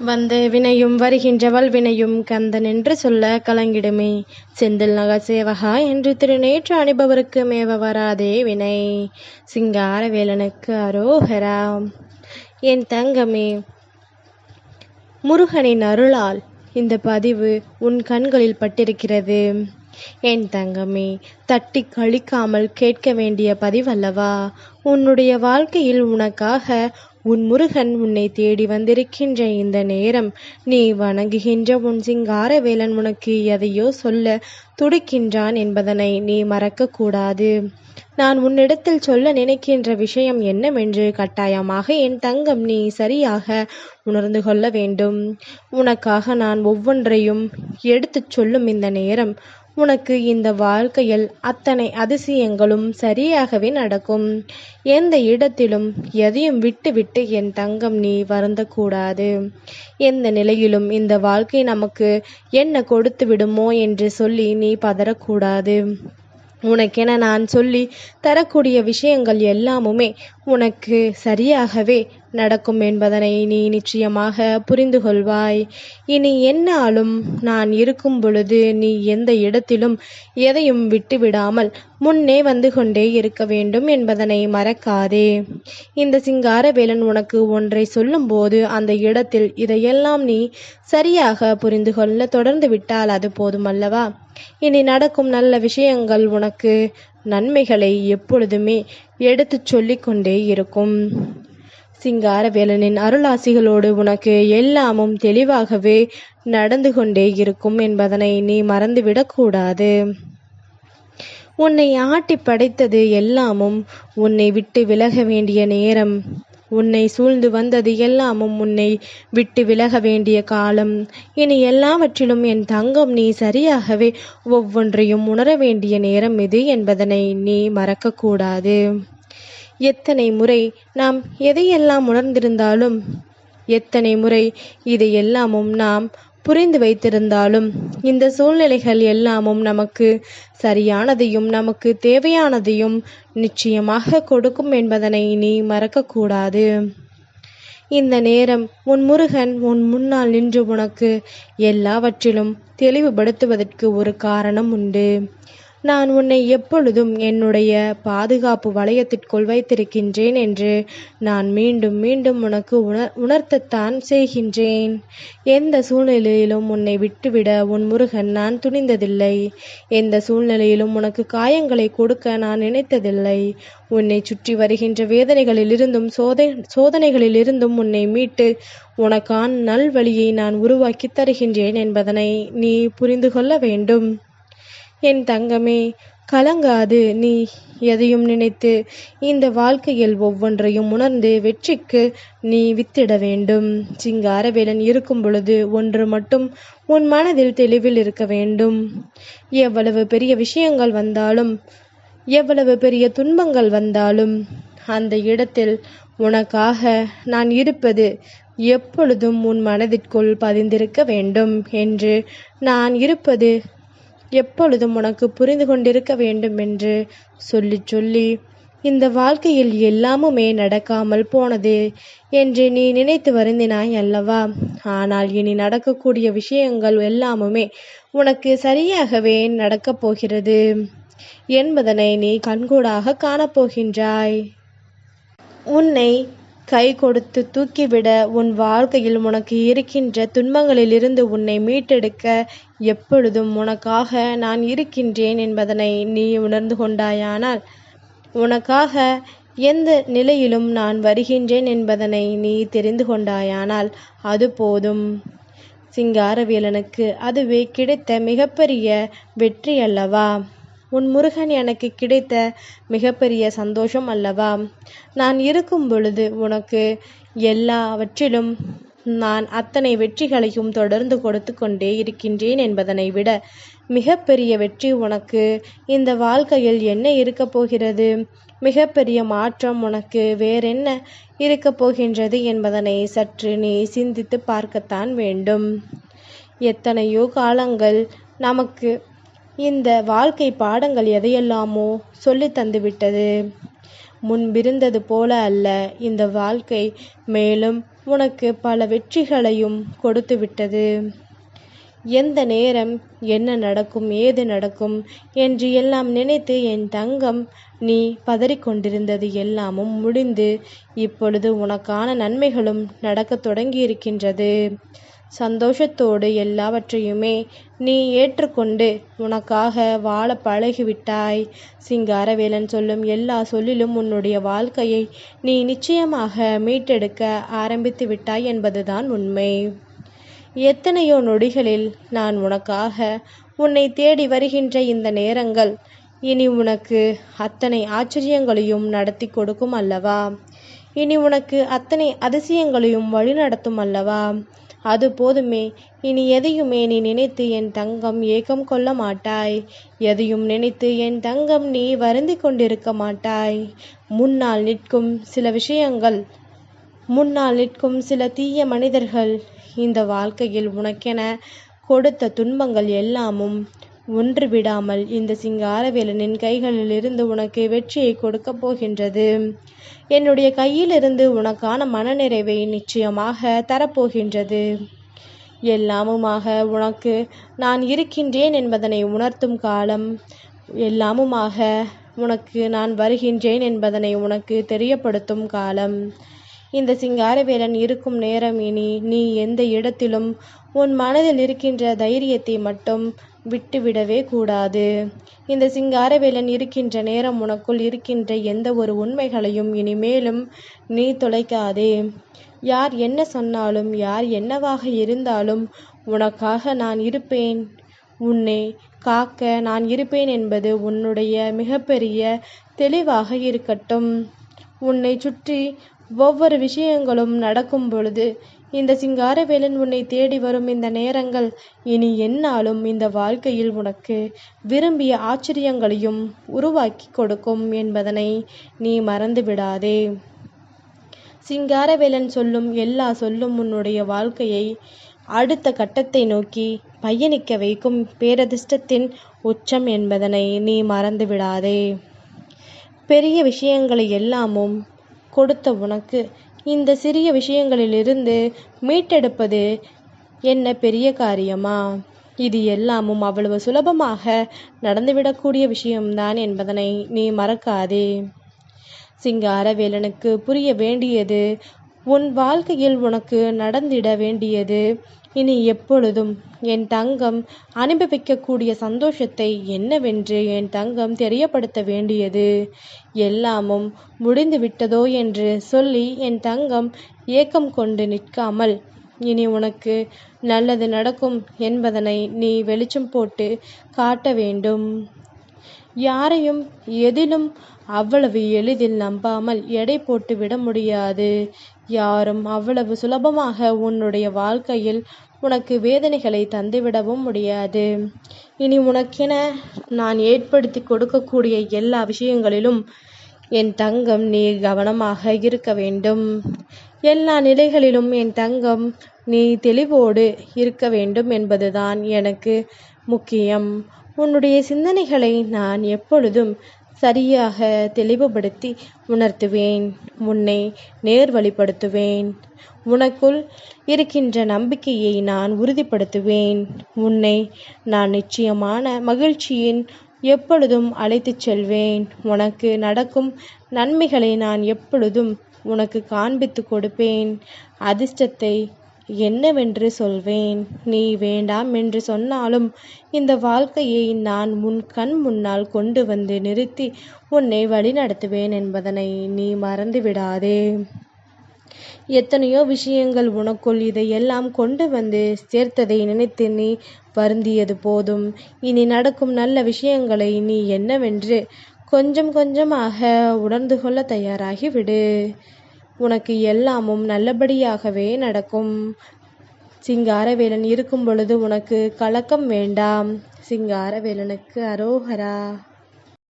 வந்த வினையும் வருகின்றவள் வினையும் கந்தன் என்று சொல்ல கலங்கிடுமே. செந்தில் நகர் சேவகா என்று திருநேற்று அணிபவருக்கு மேவ வராதே வினை. சிங்கார வேலனுக்கு அரோகரா. என் தங்கமே முருகனின் அருளால் இந்த பதிவு உன் கண்களில் பட்டிருக்கிறது. என் தங்கமே தட்டி கழிக்காமல் கேட்க வேண்டிய பதிவல்லவா? உன்னுடைய வாழ்க்கையில் உனக்காக உன் முருகன் உன்னை தேடி வந்திருக்கின்ற இந்த நேரம் நீ வணங்குகின்ற உன் சிங்கார வேலன் உனக்கு எதையோ சொல்ல துடிக்கின்றான் என்பதனை நீ மறக்கக்கூடாது. நான் உன்னிடத்தில் சொல்ல நினைக்கின்ற விஷயம் என்னவென்று கட்டாயமாக என் தங்கம் நீ சரியாக உணர்ந்து கொள்ள வேண்டும். உனக்காக நான் ஒவ்வொன்றையும் எடுத்துச் சொல்லும் இந்த நேரம் உனக்கு இந்த வாழ்க்கையில் அத்தனை அதிசயங்களும் சரியாகவே நடக்கும். எந்த இடத்திலும் எதையும் விட்டுவிட்டு என் தங்கம் நீ வருந்தக்கூடாது. எந்த நிலையிலும் இந்த வாழ்க்கை நமக்கு என்ன கொடுத்து விடுமோ என்று சொல்லி நீ பதறக்கூடாது. உனக்கென நான் சொல்லி தரக்கூடிய விஷயங்கள் எல்லாமுமே உனக்கு சரியாகவே நடக்கும் என்பதனை நீ நிச்சயமாக புரிந்து கொள்வாய். இனி என்னாலும் நான் இருக்கும் பொழுது நீ எந்த இடத்திலும் எதையும் விட்டுவிடாமல் முன்னே வந்து கொண்டே இருக்க வேண்டும் என்பதனை மறக்காதே. இந்த சிங்காரவேலன் உனக்கு ஒன்றை சொல்லும்போது அந்த இடத்தில் இதையெல்லாம் நீ சரியாக புரிந்து கொள்ள தொடர்ந்து விட்டால் அது போதுமல்லவா? இனி நடக்கும் நல்ல விஷயங்கள் உனக்கு நன்மைகளை எப்பொழுதுமே எடுத்துச் சொல்லிக் கொண்டே இருக்கும். சிங்காரவேலனின் அருளாசிகளோடு உனக்கு எல்லாமும் தெளிவாகவே நடந்து கொண்டே இருக்கும் என்பதனை நீ மறந்துவிடக்கூடாது உன்னை ஆட்டி படைத்தது எல்லாமும் உன்னை விட்டு விலக வேண்டிய நேரம் உன்னை சூழ்ந்து வந்தது எல்லாமும் உன்னை விட்டு விலக வேண்டிய காலம். இனி எல்லாவற்றிலும் என் தங்கம் நீ சரியாகவே ஒவ்வொன்றையும் உணர வேண்டிய நேரம் இது என்பதனை நீ மறக்கக்கூடாது. எத்தனை முறை நாம் எதையெல்லாம் உணர்ந்திருந்தாலும் எத்தனை முறை இதையெல்லாமும் நாம் புரிந்து வைத்திருந்தாலும் இந்த சூழ்நிலைகள் எல்லாமும் நமக்கு சரியானதையும் நமக்கு தேவையானதையும் நிச்சயமாக கொடுக்கும் என்பதனை நீ மறக்கக்கூடாது. இந்த நேரம் உன் முருகன் உன் முன்னால் நின்று உனக்கு எல்லாவற்றிலும் தெளிவுபடுத்துவதற்கு ஒரு காரணம் உண்டு. நான் உன்னை எப்பொழுதும் என்னுடைய பாதுகாப்பு வளையத்திற்குள் வைத்திருக்கின்றேன் என்று நான் மீண்டும் மீண்டும் உனக்கு உணர் உணர்த்தத்தான் செய்கின்றேன். எந்த சூழ்நிலையிலும் உன்னை விட்டுவிட உன் முருகன் நான் துணிந்ததில்லை. எந்த சூழ்நிலையிலும் உனக்கு காயங்களை கொடுக்க நான் நினைத்ததில்லை. உன்னை சுற்றி வருகின்ற வேதனைகளிலிருந்தும் சோதை சோதனைகளிலிருந்தும் உன்னை மீட்டு உனக்கான நல்வழியை நான் உருவாக்கி தருகின்றேன் என்பதனை நீ புரிந்து கொள்ள வேண்டும். என் தங்கமே கலங்காது. நீ எதையும் நினைத்து இந்த வாழ்க்கையில் ஒவ்வொன்றையும் உணர்ந்து வெற்றிக்கு நீ வித்திட வேண்டும். சிங்காரவேலன் இருக்கும் பொழுது ஒன்று மட்டும் உன் மனதில் தெளிவில் இருக்க வேண்டும். எவ்வளவு பெரிய விஷயங்கள் வந்தாலும் எவ்வளவு பெரிய துன்பங்கள் வந்தாலும் அந்த இடத்தில் உனக்காக நான் இருப்பது எப்பொழுதும் உன் மனதிற்குள் பதிந்திருக்க வேண்டும் என்று நான் இருப்பது எப்பொழுதும் உனக்கு புரிந்து கொண்டிருக்க வேண்டும் என்று சொல்லி சொல்லி இந்த வாழ்க்கையில் எல்லாமுமே நடக்காமல் போனது என்று நீ நினைத்து வருந்தினாய் அல்லவா? ஆனால் இனி நடக்கக்கூடிய விஷயங்கள் எல்லாமுமே உனக்கு சரியாகவே நடக்கப் போகிறது என்பதனை நீ கண்கூடாக காணப்போகின்றாய் உன்னை கை கொடுத்து தூக்கிவிட உன் வாழ்க்கையில் உனக்கு இருக்கின்ற துன்பங்களிலிருந்து உன்னை மீட்டெடுக்க எப்பொழுதும் உனக்காக நான் இருக்கின்றேன் என்பதனை நீ உணர்ந்து கொண்டாயானால் உனக்காக எந்த நிலையிலும் நான் வருகின்றேன் என்பதனை நீ தெரிந்து கொண்டாயானால் அது போதும். சிங்காரவேலனுக்கு அதுவே கிடைத்த மிகப்பெரிய வெற்றி அல்லவா? உன் முருகன் எனக்கு கிடைத்த மிகப்பெரிய சந்தோஷம் அல்லவா? நான் இருக்கும் பொழுது உனக்கு எல்லாவற்றிலும் நான் அத்தனை வெற்றிகளையும் தொடர்ந்து கொடுத்து கொண்டே இருக்கின்றேன் என்பதனை விட மிகப்பெரிய வெற்றி உனக்கு இந்த வாழ்க்கையில் என்ன இருக்கப் போகிறது? மிகப்பெரிய மாற்றம் உனக்கு வேறென்ன இருக்கப் போகின்றது என்பதனை சற்று நீ சிந்தித்து பார்க்கத்தான் வேண்டும். எத்தனையோ காலங்கள் நமக்கு இந்த வாழ்க்கை பாடங்கள் எதையெல்லாமோ சொல்லி தந்துவிட்டது. முன்பிருந்தது போல அல்ல இந்த வாழ்க்கை மேலும் உனக்கு பல வெற்றிகளையும் கொடுத்து விட்டது எந்த நேரம் என்ன நடக்கும் ஏது நடக்கும் என்று எல்லாம் நினைத்து என் தங்கம் நீ பதறிக்கொண்டிருந்தது எல்லாமும் முடிந்து இப்பொழுது உனக்கான நன்மைகளும் நடக்கத் தொடங்கியிருக்கின்றது. சந்தோஷத்தோடு எல்லாவற்றையுமே நீ ஏற்றுக்கொண்டு உனக்காக வாழ பழகிவிட்டாய். சிங்காரவேலன் சொல்லும் எல்லா சொல்லிலும் உன்னுடைய வாழ்க்கையை நீ நிச்சயமாக மீட்டெடுக்க ஆரம்பித்து விட்டாய் என்பதுதான் உண்மை. எத்தனையோ நொடிகளில் நான் உனக்காக உன்னை தேடி வருகின்ற இந்த நேரங்கள் இனி உனக்கு அத்தனை ஆச்சரியங்களையும் நடத்தி கொடுக்கும் அல்லவா? இனி உனக்கு அத்தனை அதிசயங்களையும் வழிநடத்தும் அல்லவா? அது போதுமே. இனி எதையுமே நீ நினைத்து என் தங்கம் ஏக்கம் கொள்ள மாட்டாய். எதையும் நினைத்து என் தங்கம் நீ வருந்தி கொண்டிருக்க மாட்டாய். முன்னால் நிற்கும் சில விஷயங்கள் முன்னால் நிற்கும் சில தீய மனிதர்கள் இந்த வாழ்க்கையில் உனக்கென கொடுத்த துன்பங்கள் எல்லாமும் ஒன்று விடாமல் இந்த சிங்காரவேலனின் கைகளிலிருந்து உனக்கு வெற்றியை கொடுக்கப் போகின்றது. என்னுடைய கையிலிருந்து உனக்கான மனநிறைவை நிச்சயமாக தரப்போகின்றது. எல்லாமுமாக உனக்கு நான் இருக்கின்றேன் என்பதனை உணர்த்தும் காலம் எல்லாமுமாக உனக்கு நான் வருகின்றேன் என்பதனை உனக்கு தெரியப்படுத்தும் காலம். இந்த சிங்காரவேலன் இருக்கும் நேரம் இனி நீ எந்த இடத்திலும் உன் மனதில் இருக்கின்ற தைரியத்தை மட்டும் விட்டுவிடவே கூடாது. இந்த சிங்காரவேலன் இருக்கின்ற நேரம் உனக்குள் இருக்கின்ற எந்த ஒரு உண்மைகளையும் இனிமேலும் நீ தொலைக்காதே. யார் என்ன சொன்னாலும் யார் என்னவாக இருந்தாலும் உனக்காக நான் இருப்பேன். உன்னை காக்க நான் இருப்பேன் என்பது உன்னுடைய மிகப்பெரிய தெளிவாக இருக்கட்டும். உன்னை சுற்றி ஒவ்வொரு விஷயங்களும் நடக்கும் பொழுது இந்த சிங்காரவேலன் உன்னை தேடி வரும் இந்த நேரங்கள் இனி என்னாலும் இந்த வாழ்க்கையில் உனக்கு விரும்பிய ஆச்சரியங்களையும் உருவாக்கி கொடுக்கும் என்பதனை நீ மறந்து விடாதே சிங்காரவேலன் சொல்லும் எல்லா சொல்லும் உன்னுடைய வாழ்க்கையை அடுத்த கட்டத்தை நோக்கி பயணிக்க வைக்கும் பேரதிர்ஷ்டத்தின் உச்சம் என்பதனை நீ மறந்து விடாதே பெரிய விஷயங்களை எல்லாமும் கொடுத்த உனக்கு இந்த சிறிய விஷயங்களிலிருந்து மீட்டெடுப்பது என்ன பெரிய காரியமா? இது எல்லாமும் அவ்வளவு சுலபமாக நடந்துவிடக்கூடிய விஷயம்தான் என்பதனை நீ மறக்காதே. சிங்காரவேலனுக்கு புரிய வேண்டியது உன் வாழ்க்கையில் உனக்கு நடந்திட வேண்டியது இனி எப்பொழுதும் என் தங்கம் அனுபவிக்கக்கூடிய சந்தோஷத்தை என்னவென்று என் தங்கம் தெரியப்படுத்த வேண்டியது? எல்லாமும் முடிந்து விட்டதோ என்று சொல்லி என் தங்கம் ஏக்கம் கொண்டு நிற்காமல் இனி உனக்கு நல்லது நடக்கும் என்பதனை நீ வெளிச்சம் போட்டு காட்ட வேண்டும். யாரையும் எதிலும் அவ்வளவு எளிதில் நம்பாமல் எடை போட்டு விட முடியாது. யாரும் அவ்வளவு சுலபமாக உன்னுடைய வாழ்க்கையில் உனக்கு வேதனைகளை தந்துவிடவும் முடியாது. இனி உனக்கென நான் ஏற்படுத்தி கொடுக்கக்கூடிய எல்லா விஷயங்களிலும் என் தங்கம் நீ கவனமாக இருக்க வேண்டும். எல்லா நிலைகளிலும் என் தங்கம் நீ தெளிவோடு இருக்க வேண்டும் என்பதுதான் எனக்கு முக்கியம். உன்னுடைய சிந்தனைகளை நான் எப்பொழுதும் சரியாக தெளிவுபடுத்தி உணர்த்துவேன். உன்னை நேர்வழிப்படுத்துவேன் உனக்குள் இருக்கின்ற நம்பிக்கையை நான் உறுதிப்படுத்துவேன். உன்னை நான் நிச்சயமான மகிழ்ச்சியின் எப்பொழுதும் அழைத்துச் செல்வேன். உனக்கு நடக்கும் நன்மைகளை நான் எப்பொழுதும் உனக்கு காண்பித்து கொடுப்பேன். அதிர்ஷ்டத்தை என்னவென்று சொல்வேன்? நீ வேண்டாம் என்று சொன்னாலும் இந்த வாழ்க்கையை நான் உன் கண் முன்னால் கொண்டு வந்து நிறுத்தி உன்னை வழிநடத்துவேன் என்பதனை நீ மறந்துவிடாதே. எத்தனையோ விஷயங்கள் உனக்குள் இதையெல்லாம் கொண்டு வந்து சேர்த்ததை நினைத்து நீ வருந்தியது போதும். இனி நடக்கும் நல்ல விஷயங்களை நீ என்னவென்று கொஞ்சம் கொஞ்சமாக உணர்ந்து கொள்ள தயாராகி விடு உனக்கு எல்லாமும் நல்லபடியாகவே நடக்கும். சிங்காரவேலன் இருக்கும் பொழுது உனக்கு கலக்கம் வேண்டாம். சிங்காரவேலனுக்கு அரோகரா.